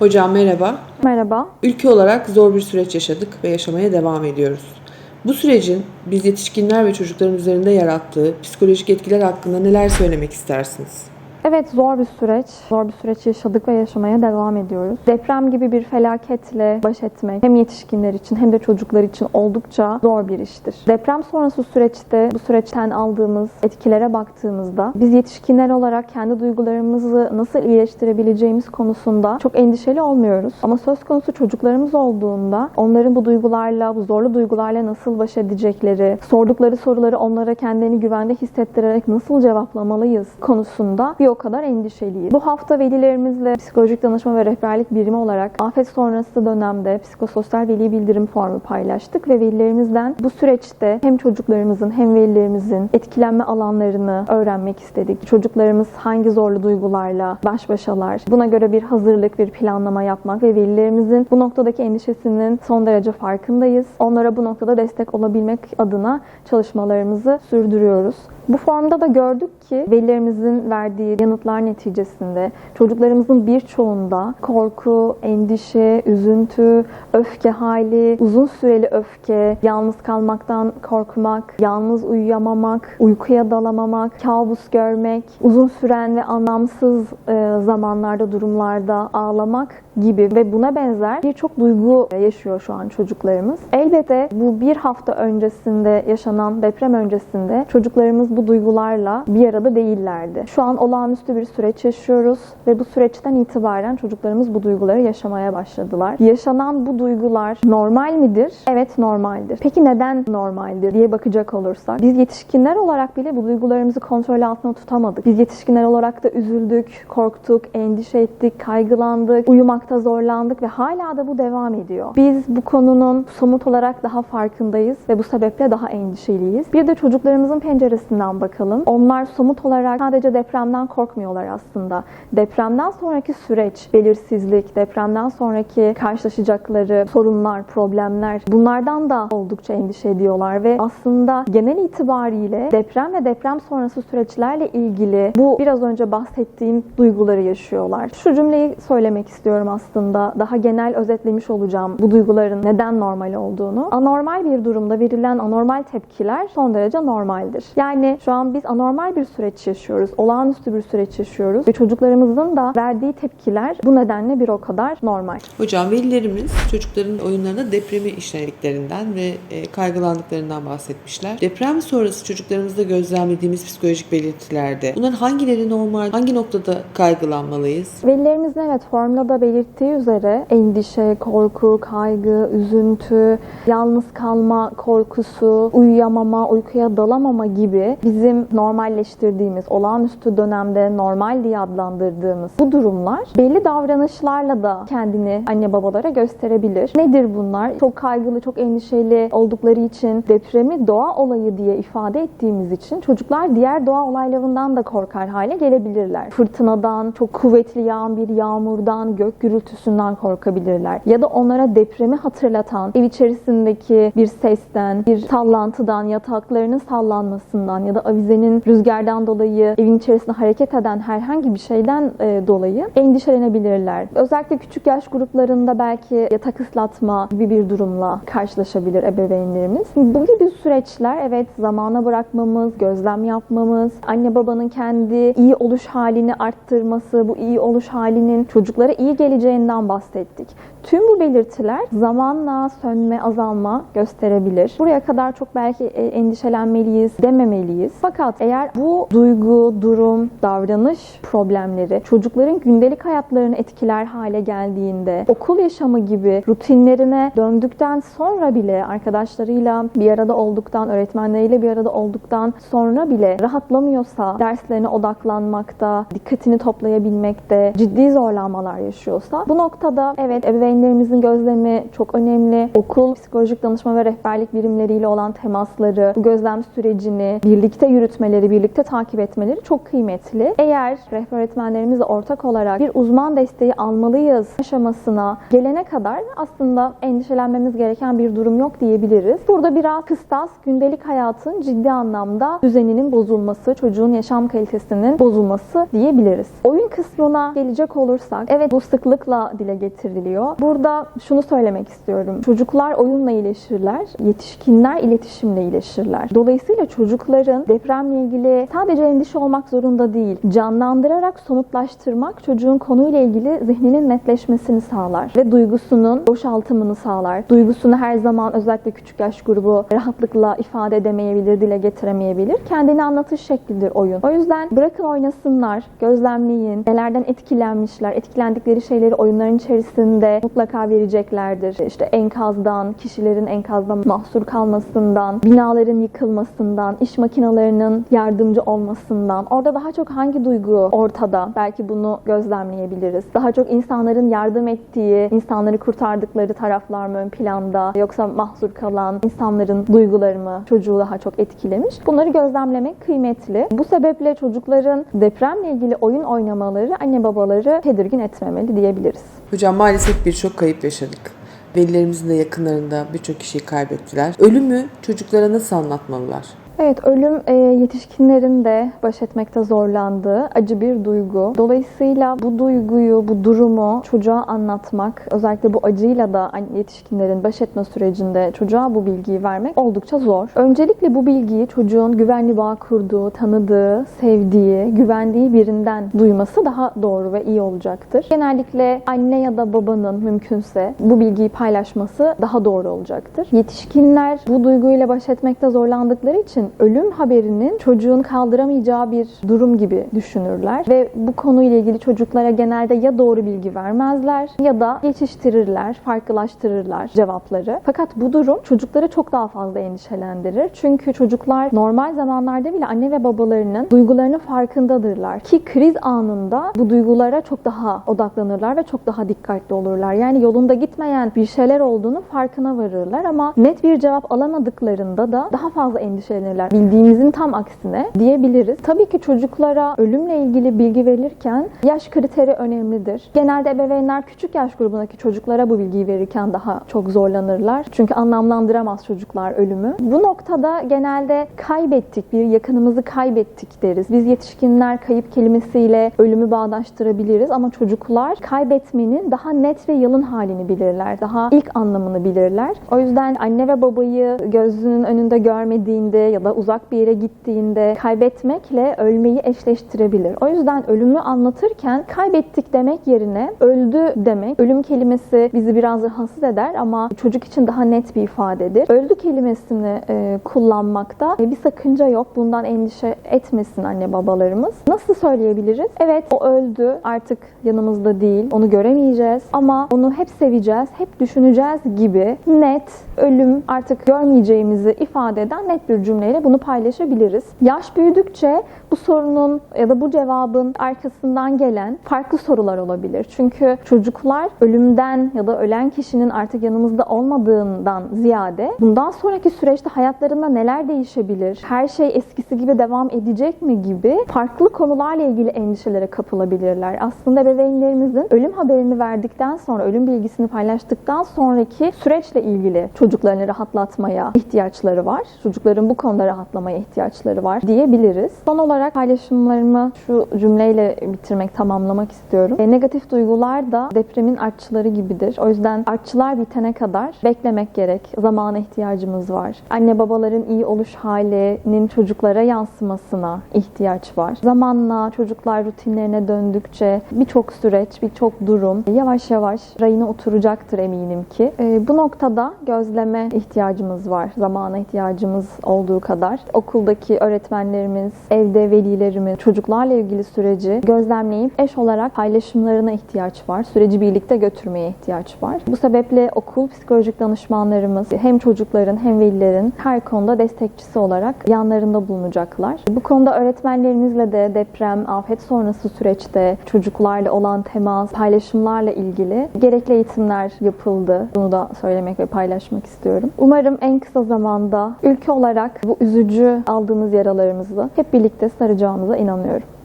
Hocam merhaba. Merhaba. Ülke olarak zor bir süreç yaşadık ve yaşamaya devam ediyoruz. Bu sürecin biz yetişkinler ve çocukların üzerinde yarattığı psikolojik etkiler hakkında neler söylemek istersiniz? Evet zor bir süreç. Zor bir süreç yaşadık ve yaşamaya devam ediyoruz. Deprem gibi bir felaketle baş etmek hem yetişkinler için hem de çocuklar için oldukça zor bir iştir. Deprem sonrası süreçte bu süreçten aldığımız etkilere baktığımızda biz yetişkinler olarak kendi duygularımızı nasıl iyileştirebileceğimiz konusunda çok endişeli olmuyoruz. Ama söz konusu çocuklarımız olduğunda onların bu duygularla, bu zorlu duygularla nasıl baş edecekleri, sordukları soruları onlara kendini güvende hissettirerek nasıl cevaplamalıyız konusunda bir kadar endişeliyiz. Bu hafta velilerimizle psikolojik danışma ve rehberlik birimi olarak afet sonrası dönemde psikososyal veli bildirim formu paylaştık ve velilerimizden bu süreçte hem çocuklarımızın hem velilerimizin etkilenme alanlarını öğrenmek istedik. Çocuklarımız hangi zorlu duygularla baş başalar? Buna göre bir hazırlık, bir planlama yapmak ve velilerimizin bu noktadaki endişesinin son derece farkındayız. Onlara bu noktada destek olabilmek adına çalışmalarımızı sürdürüyoruz. Bu formda da gördük ki velilerimizin verdiği yanıtlar neticesinde çocuklarımızın birçoğunda korku, endişe, üzüntü, öfke hali, uzun süreli öfke, yalnız kalmaktan korkmak, yalnız uyuyamamak, uykuya dalamamak, kabus görmek, uzun süren ve anlamsız e, zamanlarda, durumlarda ağlamak gibi ve buna benzer birçok duygu yaşıyor şu an çocuklarımız. Elbette bu bir hafta öncesinde yaşanan deprem öncesinde çocuklarımız bu duygularla bir arada değillerdi. Şu an olağanüstü bir süreç yaşıyoruz ve bu süreçten itibaren çocuklarımız bu duyguları yaşamaya başladılar. Yaşanan bu duygular normal midir? Evet normaldir. Peki neden normaldir diye bakacak olursak biz yetişkinler olarak bile bu duygularımızı kontrol altına tutamadık. Biz yetişkinler olarak da üzüldük, korktuk, endişe ettik, kaygılandık, uyumakta zorlandık ve hala da bu devam ediyor. Biz bu konunun somut olarak daha farkındayız ve bu sebeple daha endişeliyiz. Bir de çocuklarımızın penceresinden bakalım. Onlar somut olarak sadece depremden korkmuyorlar aslında. Depremden sonraki süreç, belirsizlik, depremden sonraki karşılaşacakları sorunlar, problemler bunlardan da oldukça endişe ediyorlar ve aslında genel itibariyle deprem ve deprem sonrası süreçlerle ilgili bu biraz önce bahsettiğim duyguları yaşıyorlar. Şu cümleyi söylemek istiyorum aslında. Daha genel özetlemiş olacağım bu duyguların neden normal olduğunu. Anormal bir durumda verilen anormal tepkiler son derece normaldir. Yani şu an biz anormal bir süreç yaşıyoruz. Olağanüstü bir süreç yaşıyoruz ve çocuklarımızın da verdiği tepkiler bu nedenle bir o kadar normal. Hocam velilerimiz çocukların oyunlarında depremi işlediklerinden ve e, kaygılandıklarından bahsetmişler. Deprem sonrası çocuklarımızda gözlemlediğimiz psikolojik belirtilerde bunların hangileri normal, hangi noktada kaygılanmalıyız? Velilerimizin evet formda da belirttiği üzere endişe, korku, kaygı, üzüntü, yalnız kalma korkusu, uyuyamama, uykuya dalamama gibi bizim normalleştirdiğimiz, olağanüstü dönemde normal diye adlandırdığımız bu durumlar belli davranışlarla da kendini anne babalara gösterebilir. Nedir bunlar? Çok kaygılı, çok endişeli oldukları için depremi doğa olayı diye ifade ettiğimiz için çocuklar diğer doğa olaylarından da korkar hale gelebilirler. Fırtınadan, çok kuvvetli yağan bir yağmurdan, gök gürültüsünden korkabilirler. Ya da onlara depremi hatırlatan ev içerisindeki bir sesten, bir sallantıdan, yataklarının sallanmasından ya da avizenin rüzgardan dolayı evin içerisinde hareket eden herhangi bir şeyden e, dolayı endişelenebilirler. Özellikle küçük yaş gruplarında belki yatak ıslatma gibi bir durumla karşılaşabilir ebeveynlerimiz. Bu gibi süreçler evet zamana bırakmamız, gözlem yapmamız, anne babanın kendi iyi oluş halini arttırması, bu iyi oluş halinin çocuklara iyi geleceğinden bahsettik. Tüm bu belirtiler zamanla sönme, azalma gösterebilir. Buraya kadar çok belki e, endişelenmeliyiz, dememeliyiz. Fakat eğer bu duygu, durum, davranış problemleri çocukların gündelik hayatlarını etkiler hale geldiğinde, okul yaşamı gibi rutinlerine döndükten sonra bile arkadaşlarıyla bir arada olduktan, öğretmenleriyle bir arada olduktan sonra bile rahatlamıyorsa, derslerine odaklanmakta, dikkatini toplayabilmekte ciddi zorlanmalar yaşıyorsa bu noktada evet ebeveynlerimizin gözlemi çok önemli. Okul, psikolojik danışma ve rehberlik birimleriyle olan temasları, bu gözlem sürecini birlikte yürütmeleri, birlikte takip etmeleri çok kıymetli. İlgili eğer rehber öğretmenlerimizle ortak olarak bir uzman desteği almalıyız aşamasına gelene kadar aslında endişelenmemiz gereken bir durum yok diyebiliriz. Burada biraz kıstas gündelik hayatın ciddi anlamda düzeninin bozulması, çocuğun yaşam kalitesinin bozulması diyebiliriz. Oyun kısmına gelecek olursak, evet bu sıklıkla dile getiriliyor. Burada şunu söylemek istiyorum. Çocuklar oyunla iyileşirler, yetişkinler iletişimle iyileşirler. Dolayısıyla çocukların depremle ilgili sadece endişe olmak zorunda değil, canlandırarak somutlaştırmak çocuğun konuyla ilgili zihninin netleşmesini sağlar ve duygusunun boşaltımını sağlar. Duygusunu her zaman özellikle küçük yaş grubu rahatlıkla ifade edemeyebilir, dile getiremeyebilir. Kendini anlatış şeklidir oyun. O yüzden bırakın oynasınlar, gözlemleyin, nelerden etkilenmişler, etkilendikleri şeyleri oyunların içerisinde mutlaka vereceklerdir. İşte enkazdan, kişilerin enkazdan mahsur kalmasından, binaların yıkılmasından, iş makinalarının yardımcı olmasından. Orada daha çok hangi duygu ortada? Belki bunu gözlemleyebiliriz. Daha çok insanların yardım ettiği, insanları kurtardıkları taraflar mı ön planda? Yoksa mahsur kalan insanların duyguları mı çocuğu daha çok etkilemiş? Bunları gözlemlemek kıymetli. Bu sebeple çocukların depremle ilgili oyun oynamaları anne babaları tedirgin etmemeli diyebiliriz. Hocam maalesef birçok kayıp yaşadık. Velilerimizin de yakınlarında birçok kişiyi kaybettiler. Ölümü çocuklara nasıl anlatmalılar? Evet, ölüm e, yetişkinlerin de baş etmekte zorlandığı acı bir duygu. Dolayısıyla bu duyguyu, bu durumu çocuğa anlatmak, özellikle bu acıyla da yetişkinlerin baş etme sürecinde çocuğa bu bilgiyi vermek oldukça zor. Öncelikle bu bilgiyi çocuğun güvenli bağ kurduğu, tanıdığı, sevdiği, güvendiği birinden duyması daha doğru ve iyi olacaktır. Genellikle anne ya da babanın mümkünse bu bilgiyi paylaşması daha doğru olacaktır. Yetişkinler bu duyguyla baş etmekte zorlandıkları için ölüm haberinin çocuğun kaldıramayacağı bir durum gibi düşünürler ve bu konuyla ilgili çocuklara genelde ya doğru bilgi vermezler ya da geçiştirirler, farklılaştırırlar cevapları. Fakat bu durum çocukları çok daha fazla endişelendirir. Çünkü çocuklar normal zamanlarda bile anne ve babalarının duygularının farkındadırlar. Ki kriz anında bu duygulara çok daha odaklanırlar ve çok daha dikkatli olurlar. Yani yolunda gitmeyen bir şeyler olduğunu farkına varırlar ama net bir cevap alamadıklarında da daha fazla endişelenirler. Bildiğimizin tam aksine diyebiliriz. Tabii ki çocuklara ölümle ilgili bilgi verirken yaş kriteri önemlidir. Genelde ebeveynler küçük yaş grubundaki çocuklara bu bilgiyi verirken daha çok zorlanırlar. Çünkü anlamlandıramaz çocuklar ölümü. Bu noktada genelde kaybettik, bir yakınımızı kaybettik deriz. Biz yetişkinler kayıp kelimesiyle ölümü bağdaştırabiliriz ama çocuklar kaybetmenin daha net ve yalın halini bilirler. Daha ilk anlamını bilirler. O yüzden anne ve babayı gözünün önünde görmediğinde ya da uzak bir yere gittiğinde kaybetmekle ölmeyi eşleştirebilir. O yüzden ölümü anlatırken kaybettik demek yerine öldü demek. Ölüm kelimesi bizi biraz rahatsız eder ama çocuk için daha net bir ifadedir. Öldü kelimesini e, kullanmakta e, bir sakınca yok. Bundan endişe etmesin anne babalarımız. Nasıl söyleyebiliriz? Evet o öldü. Artık yanımızda değil. Onu göremeyeceğiz ama onu hep seveceğiz, hep düşüneceğiz gibi net ölüm artık görmeyeceğimizi ifade eden net bir cümleyle bunu paylaşabiliriz. Yaş büyüdükçe bu sorunun ya da bu cevabın arkasından gelen farklı sorular olabilir. Çünkü çocuklar ölümden ya da ölen kişinin artık yanımızda olmadığından ziyade bundan sonraki süreçte hayatlarında neler değişebilir? Her şey eskisi gibi devam edecek mi gibi farklı konularla ilgili endişelere kapılabilirler. Aslında ebeveynlerimizin ölüm haberini verdikten sonra, ölüm bilgisini paylaştıktan sonraki süreçle ilgili çocuklarını rahatlatmaya ihtiyaçları var. Çocukların bu konuda rahatlamaya ihtiyaçları var diyebiliriz. Son olarak paylaşımlarımı şu cümleyle bitirmek, tamamlamak istiyorum. E, negatif duygular da depremin artçıları gibidir. O yüzden artçılar bitene kadar beklemek gerek. Zamana ihtiyacımız var. Anne babaların iyi oluş halinin çocuklara yansımasına ihtiyaç var. Zamanla çocuklar rutinlerine döndükçe birçok süreç, birçok durum yavaş yavaş rayına oturacaktır eminim ki. E, bu noktada gözleme ihtiyacımız var. Zamana ihtiyacımız olduğu kadar. Okuldaki öğretmenlerimiz, evde velilerimiz çocuklarla ilgili süreci gözlemleyip eş olarak paylaşımlarına ihtiyaç var. Süreci birlikte götürmeye ihtiyaç var. Bu sebeple okul psikolojik danışmanlarımız hem çocukların hem velilerin her konuda destekçisi olarak yanlarında bulunacaklar. Bu konuda öğretmenlerimizle de deprem, afet sonrası süreçte çocuklarla olan temas, paylaşımlarla ilgili gerekli eğitimler yapıldı. Bunu da söylemek ve paylaşmak istiyorum. Umarım en kısa zamanda ülke olarak bu üzücü aldığımız yaralarımızı hep birlikte saracağımıza inanıyorum.